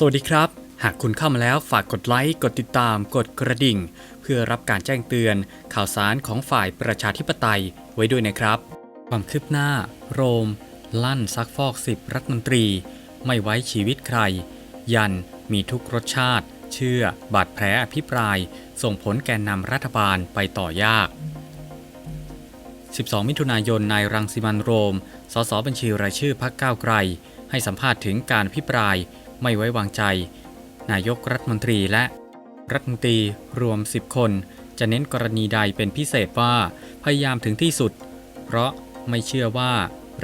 สวัสดีครับ หากคุณเข้ามาแล้วฝากกดไลค์ กดติดตาม กดกระดิ่ง เพื่อรับการแจ้งเตือน ข่าวสารของฝ่ายประชาธิปไตยไว้ด้วยนะครับ ความคืบหน้า โรม ลั่นซักฟอกสิบรัฐมนตรี ไม่ไว้ชีวิตใคร ยันมีทุกรสชาติ เชื่อบาดแผลอภิปราย ส่งผลแกนนำรัฐบาลไปต่อยาก 12 มิถุนายนนายรังสิมันโรม สสบัญชีรายชื่อพักก้าวไกล ให้สัมภาษณ์ถึงการพิปราย ไม่ไว้วางใจ นายกรัฐมนตรีและรัฐมนตรีรวม 10 คน จะเน้นกรณีใดเป็นพิเศษว่าพยายามถึงที่สุด เพราะไม่เชื่อว่า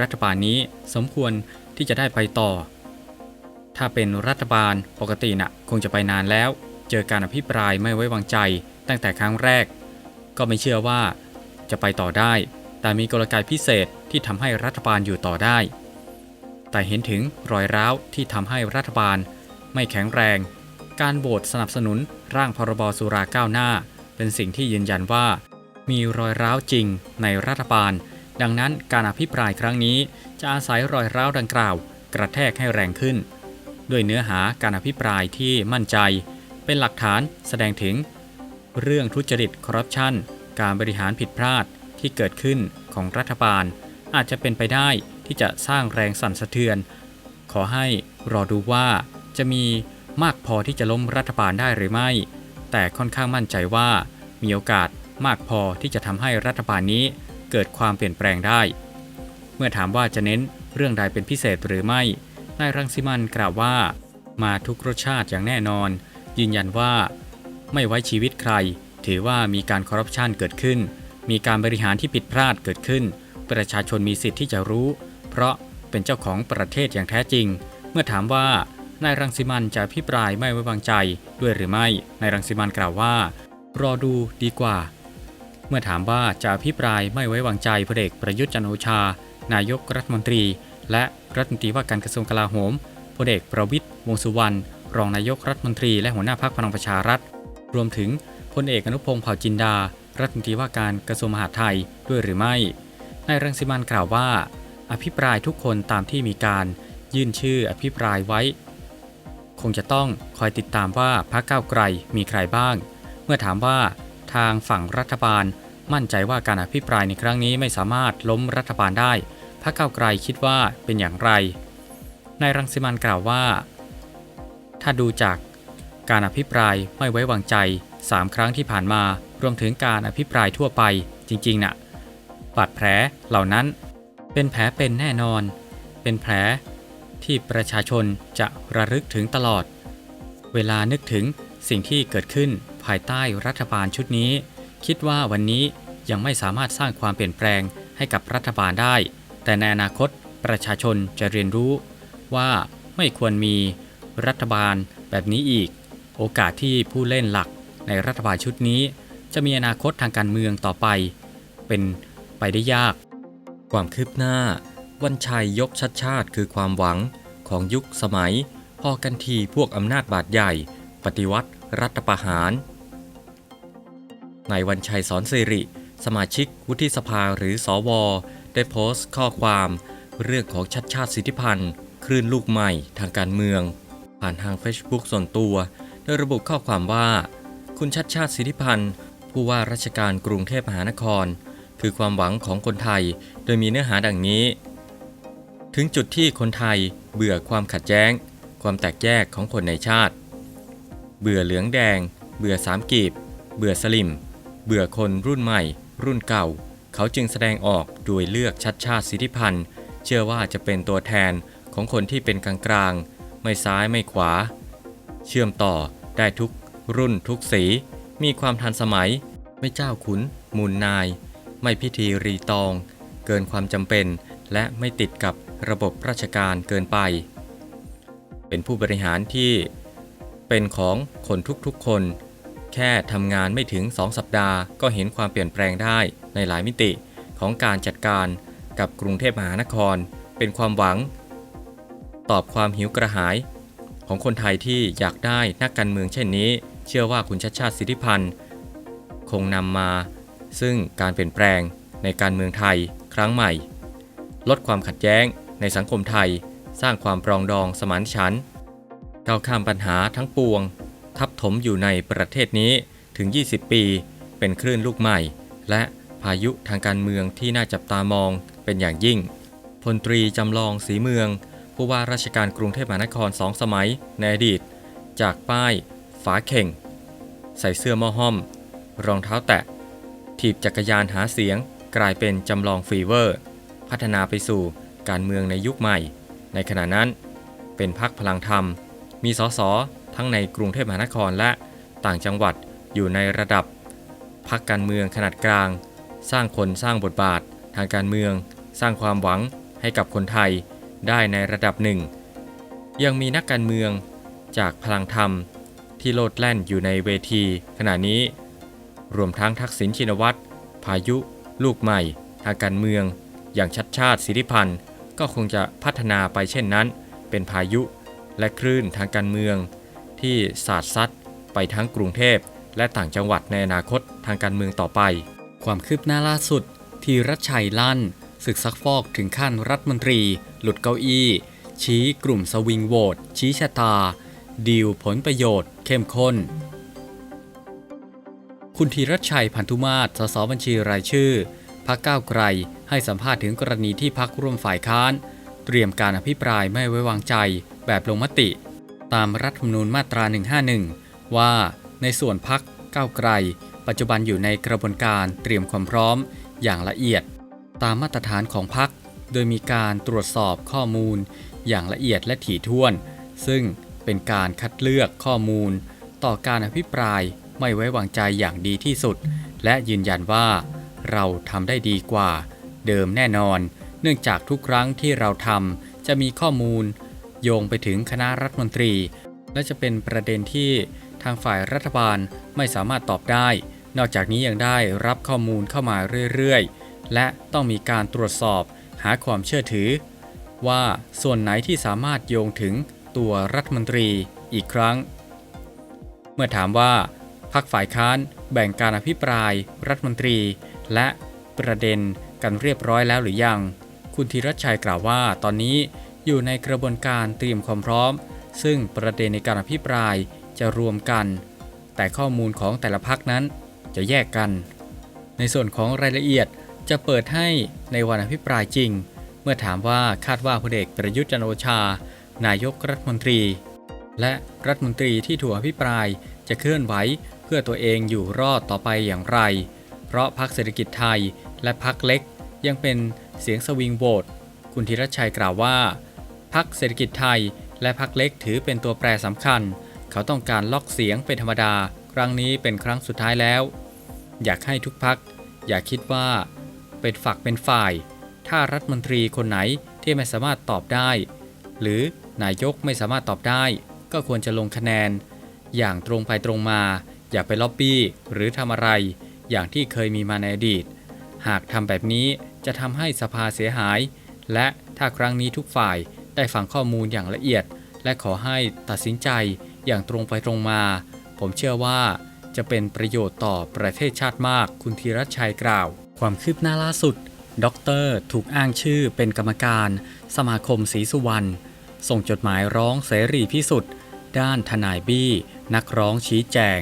รัฐบาลนี้สมควรที่จะได้ไปต่อ ถ้าเป็นรัฐบาลปกติน่ะคงจะไปนานแล้ว เจอการอภิปรายไม่ไว้วางใจ ตั้งแต่ครั้งแรก ก็ไม่เชื่อว่าจะไปต่อได้ แต่มีกลไกพิเศษที่ทำให้รัฐบาลอยู่ต่อได้ แต่เห็นถึงรอยร้าวที่ทำให้รัฐบาล ไม่แข็งแรง การโหวตสนับสนุนร่างพรบสุราก้าวหน้า เป็นสิ่งที่ยืนยันว่า มีรอยร้าวจริงในรัฐบาล ดังนั้นการอภิปรายครั้งนี้ จะอาศัยรอยร้าวดังกล่าว กระแทกให้แรงขึ้น ด้วยเนื้อหาการอภิปรายที่มั่นใจ เป็นหลักฐานแสดงถึง เรื่องทุจริตคอร์รัปชันการบริหารผิดพลาดที่เกิดขึ้นของรัฐบาล อาจจะเป็นไปได้ ที่จะสร้างแรงสั่นสะเทือน ขอให้รอดูว่าจะมีมากพอที่จะล้มรัฐบาลได้หรือไม่ แต่ค่อนข้างมั่นใจว่ามีโอกาสมากพอที่จะทำให้รัฐบาลนี้เกิดความเปลี่ยนแปลงได้ เมื่อถามว่าจะเน้นเรื่องใดเป็นพิเศษหรือไม่ นายรังสิมันกล่าวว่า มาทุกรสชาติอย่างแน่นอน ยืนยันว่า ไม่ไว้ชีวิตใคร ถือว่ามีการคอร์รัปชันเกิดขึ้น มีการบริหารที่ผิดพลาดเกิดขึ้น ประชาชนมีสิทธิ์ที่จะรู้ เพราะเป็นเจ้าของประเทศอย่างแท้จริง เมื่อถามว่านายรังสิมันจะพิปรายไม่ไว้วางใจด้วยหรือไม่นายรังสิมันกล่าวว่า รอดูดีกว่า เมื่อถามว่าจะพิปรายไม่ไว้วางใจพลเอกประยุทธ์จันโอชา นายกรัฐมนตรี และรัฐมนตรีว่าการกระทรวงกลาโหมพลเอกประวิตรวงษ์สุวรรณรองนายกรัฐมนตรีและหัวหน้าพรรคพลังประชารัฐ รวมถึงพลเอกอนุพงศ์เผ่าจินดา รัฐมนตรีว่าการกระทรวงมหาดไทยด้วยหรือไม่นายรังสิมันกล่าวว่า อภิปรายทุกคนตามที่มีการยื่นชื่ออภิปรายไว้ คงจะต้องคอยติดตามว่าพรรคก้าวไกลมีใครบ้าง เมื่อถามว่าทางฝั่งรัฐบาลมั่นใจว่าการอภิปรายในครั้งนี้ไม่สามารถล้มรัฐบาลได้ พรรคก้าวไกลคิดว่าเป็นอย่างไร นายรังสิมันกล่าวว่า ถ้าดูจากการอภิปรายไม่ไว้วางใจ 3 ครั้งที่ผ่านมารวมถึงการอภิปรายทั่วไปจริงๆน่ะบาดแผลเหล่านั้น เป็นแผลเป็นแน่นอน เป็นแผลที่ประชาชนจะระลึกถึงตลอด เวลานึกถึงสิ่งที่เกิดขึ้นภายใต้รัฐบาลชุดนี้ คิดว่าวันนี้ยังไม่สามารถสร้างความเปลี่ยนแปลงให้กับรัฐบาลได้ แต่ในอนาคตประชาชนจะเรียนรู้ว่าไม่ควรมีรัฐบาลแบบนี้อีก โอกาสที่ผู้เล่นหลักในรัฐบาลชุดนี้ จะมีอนาคตทางการเมืองต่อไป เป็นไปได้ยาก ความคืบหน้า วันชัยยกชัดชาติคือความหวังของยุคสมัย พอกันทีพวกอำนาจบาดใหญ่ ปฏิวัติรัฐประหาร ในวันชัยสอนสิริ สมาชิกวุฒิสภาหรือสอวได้โพสต์ข้อความเรื่องของชัดชาติสิทธิพันธ์คลื่นลูกใหม่ทางการเมือง ผ่านทาง Facebook ส่วนตัว โดยระบุข้อความว่า คุณชัดชาติสิทธิพันธ์ผู้ว่าราชการกรุงเทพมหานคร คือความหวังของคนไทย โดยมีเนื้อหาดังนี้ ถึงจุดที่คนไทยเบื่อความขัดแย้ง ความแตกแยกของคนในชาติ เบื่อเหลืองแดง เบื่อสามกีบ เบื่อสลิม เบื่อคนรุ่นใหม่ รุ่นเก่า เขาจึงแสดงออกโดยเลือกชัดชาติสิทธิพันธ์ เชื่อว่าจะเป็นตัวแทนของคนที่เป็นกลางกลางไม่ซ้ายไม่ขวา เชื่อมต่อได้ทุกรุ่นทุกสี มีความทันสมัย ไม่เจ้าขุนมูลนาย ไม่พิธีรีตอง เกินความจำเป็น และไม่ติดกับระบบราชการเกินไป เป็นผู้บริหารที่เป็นของคนทุกๆคน แค่ทำงานไม่ถึง 2 สัปดาห์ ก็เห็นความเปลี่ยนแปลงได้ในหลายมิติของการจัดการกับกรุงเทพมหานคร เป็นความหวัง ตอบความหิวกระหาย ของคนไทยที่อยากได้นักการเมืองเช่นนี้ เชื่อว่าคุณชัดชาติสิทธิพันธ์ คงนำมา ซึ่งการเปลี่ยนแปลงในการเมืองไทยครั้งใหม่ ลดความขัดแย้งในสังคมไทย สร้างความปรองดองสมานฉันท์ก้าวข้ามปัญหาทั้งปวง ทับถมอยู่ในประเทศนี้ถึง 20 ปี เป็นคลื่นลูกใหม่ และพายุทางการเมืองที่น่าจับตามองเป็นอย่างยิ่ง พลตรีจำลองสีเมือง ผู้ว่าราชการกรุงเทพมหานครสองสมัย ในอดีต จากป้าย ฝาเข่ง ใส่เสื้อมอห้อม รองเท้าแตะ ถีบจักรยานหาเสียง กลายเป็นจำลองฟีเวอร์ พัฒนาไปสู่การเมืองในยุคใหม่ ในขณะนั้น เป็นพักพลังธรรม มีสสทั้งในกรุงเทพมหานครและต่างจังหวัดอยู่ในระดับพักการเมืองขนาดกลาง สร้างคนสร้างบทบาท ทางการเมือง สร้างความหวังให้กับคนไทยได้ในระดับหนึ่ง ยังมีนักการเมืองจากพลังธรรมที่โลดแล่นอยู่ในเวที ขณะนี้ รวมทั้งทักษิณชินวัตร พายุ ลูกใหม่ ทางการเมือง อย่างชัดชาติสิริพันธ์ก็คงจะพัฒนาไปเช่นนั้น เป็นพายุ และคลื่นทางการเมือง ที่สาดซัดไปทั้งกรุงเทพและต่างจังหวัดในอนาคตทางการเมืองต่อไป ความคืบหน้าล่าสุด ทีรัชชัยลั่น ศึกซักฟอกถึงขั้นรัฐมนตรี หลุดเก้าอี้ ชี้กลุ่มสวิงโหวตชี้ชะตา ดีลผลประโยชน์ เข้มข้น คุณธีรชชัยพันธุมาศสสบัญชีรายชื่อ พักก้าวไกล ให้สัมภาษณ์ถึงกรณีที่พักร่วมฝ่ายค้าน เตรียมการอภิปรายไม่ไว้วางใจ แบบลงมติ ตามรัฐธรรมนูญมาตรา 151 ว่าในส่วนพักก้าวไกล ปัจจุบันอยู่ในกระบวนการเตรียมความพร้อม อย่างละเอียด ตามมาตรฐานของพัก โดยมีการตรวจสอบข้อมูล อย่างละเอียดและถี่ถ้วน ซึ่งเป็นการคัดเลือกข้อมูล ต่อการอภิปราย ไม่ไว้วางใจอย่างดีที่สุด และยืนยันว่าเราทำได้ดีกว่า เดิมแน่นอน เนื่องจากทุกครั้งที่เราทำจะมีข้อมูล โยงไปถึงคณะรัฐมนตรี และจะเป็นประเด็นที่ทางฝ่ายรัฐบาลไม่สามารถตอบได้ นอกจากนี้ยังได้รับข้อมูลเข้ามาเรื่อยๆ และต้องมีการตรวจสอบหาความเชื่อถือ ว่าส่วนไหนที่สามารถโยงถึงตัวรัฐมนตรีอีกครั้ง เมื่อถามว่า พักฝ่ายค้าน แบ่งการอภิปราย รัฐมนตรี และประเด็นกันเรียบร้อยแล้วหรือยัง คุณธีรชัยกล่าวว่า ตอนนี้อยู่ในกระบวนการเตรียมความพร้อม ซึ่งประเด็นในการอภิปรายจะรวมกัน แต่ข้อมูลของแต่ละพักนั้นจะแยกกัน ในส่วนของรายละเอียดจะเปิดให้ในวันอภิปรายจริง เมื่อถามว่าคาดว่าพลเอกประยุทธ์จันโอชา นายกรัฐมนตรี และรัฐมนตรีที่ถูกอภิปรายจะเคลื่อนไหว เพื่อตัวเองอยู่รอดต่อไปอย่างไร เพราะพรรคเศรษฐกิจไทยและพรรคเล็กยังเป็นเสียงสวิงโหวตคุณธีรชัยกล่าวว่าพรรคเศรษฐกิจไทยและพรรคเล็กถือเป็นตัวแปรสำคัญ เขาต้องการล็อกเสียงเป็นธรรมดา ครั้งนี้เป็นครั้งสุดท้ายแล้ว อยากให้ทุกพักอย่าคิดว่าเป็นฝักเป็นฝ่าย ถ้ารัฐมนตรีคนไหนที่ไม่สามารถตอบได้ หรือนายกไม่สามารถตอบได้ ก็ควรจะลงคะแนน อย่างตรงไปตรงมา อย่าไปล็อบบี้หรือทำอะไร อย่างที่เคยมีมาในอดีต หากทำแบบนี้จะทำให้สภาเสียหาย และถ้าครั้งนี้ทุกฝ่ายได้ฟังข้อมูลอย่างละเอียด และขอให้ตัดสินใจอย่างตรงไปตรงมา ผมเชื่อว่าจะเป็นประโยชน์ต่อประเทศชาติมาก คุณธีรชัยกล่าว ความคืบหน้าล่าสุด ด็อกเตอร์ถูกอ้างชื่อเป็นกรรมการ สมาคมศรีสุวรรณ ส่งจดหมายร้องเสรีพิสุทธิ์ ด้านทนายบี้ นักร้องชี้แจง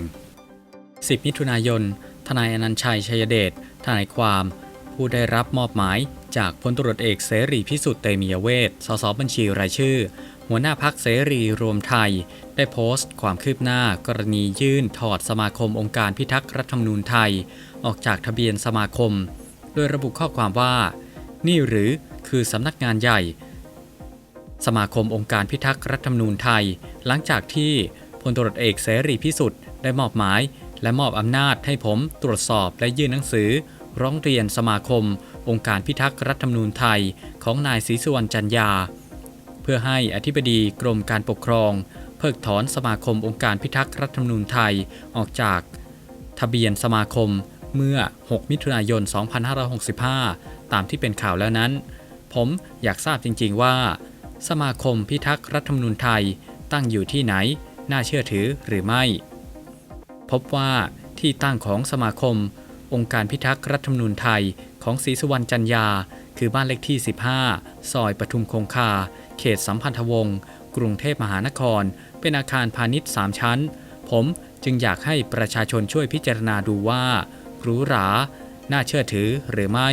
10 มิถุนายน ทนายอนันชัยชัยเดช ทนายความ ผู้ได้รับมอบหมาย จากพลตรวจเอกเสรีพิสุทธิ์เตมียเวทสสบัญชีรายชื่อ หัวหน้าพักเสรีรวมไทย ได้โพสต์ความคืบหน้ากรณียื่นถอดสมาคมองค์การพิทักษ์รัฐธรรมนูญไทย ออกจากทะเบียนสมาคม โดยระบุข้อความว่า นี่หรือคือสำนักงานใหญ่ สมาคมองค์การพิทักษ์รัฐธรรมนูญไทย หลังจากที่พลตรวจเอกเสรีพิสุทธิ์ได้มอบหมาย และมอบอำนาจให้ผมตรวจสอบและยื่นหนังสือ ร้องเรียนสมาคม องค์การพิทักษ์รัฐธรรมนูญไทย ของนายศรีสุวรรณจันยา เพื่อให้อธิบดีกรมการปกครอง เพิกถอนสมาคมองค์การพิทักษ์รัฐธรรมนูญไทยออกจาก ทะเบียนสมาคมเมื่อ 6 มิถุนายน 2565 ตามที่เป็นข่าวแล้วนั้น ผมอยากทราบจริง ๆ ว่า สมาคมพิทักษ์รัฐธรรมนูญไทยตั้งอยู่ที่ไหน น่าเชื่อถือหรือไม่ พบว่าที่ตั้งของสมาคม องค์การพิทักษ์รัฐธรรมนูญไทยของศรีสุวรรณจันยา คือบ้านเลขที่ 15 ซอยปทุมคงคา เขตสัมพันธวงศ์กรุงเทพมหานคร เป็นอาคารพาณิชย์ 3 ชั้น ผมจึงอยากให้ประชาชนช่วยพิจารณาดูว่าหรูหรา น่าเชื่อถือหรือไม่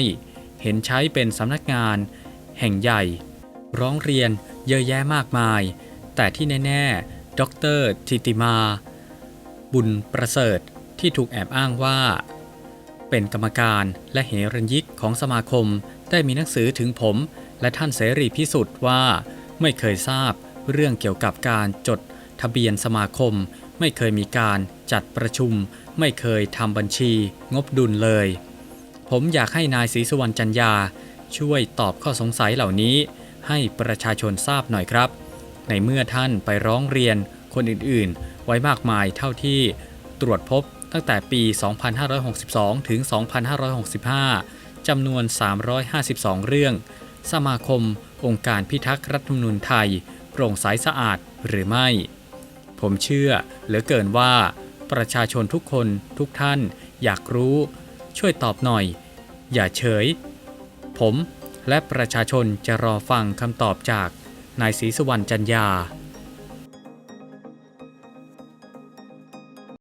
เห็นใช้เป็นสำนักงาน แห่งใหญ่ ร้องเรียนเยอะแยะมากมาย แต่ที่แน่ ๆ ดรทิติมา บุญประเสริฐที่ถูกแอบอ้างว่า เป็นกรรมการและเหรัญยิกของสมาคมได้มีหนังสือถึงผม และท่านเสรีพิสุทธิ์ว่า ไม่เคยทราบเรื่องเกี่ยวกับการจดทะเบียนสมาคม ไม่เคยมีการจัดประชุม ไม่เคยทำบัญชี งบดุลเลย ผมอยากให้นายศรีสุวรรณจันยา ช่วยตอบข้อสงสัยเหล่านี้ ให้ประชาชนทราบหน่อยครับ ในเมื่อท่านไปร้องเรียนคนอื่นๆ ไว้มากมายเท่าที่ตรวจพบตั้งแต่ปี 2562 ถึง 2565 จำนวน 352 เรื่อง สมาคม องค์การพิทักษ์รัฐธรรมนูญไทย โปร่งใสสะอาดหรือไม่ ผมเชื่อเหลือเกินว่า ประชาชนทุกคนทุกท่านอยากรู้ ช่วยตอบหน่อย อย่าเฉย ผมและประชาชนจะรอฟังคำตอบจากนายศรีสุวรรณจันยา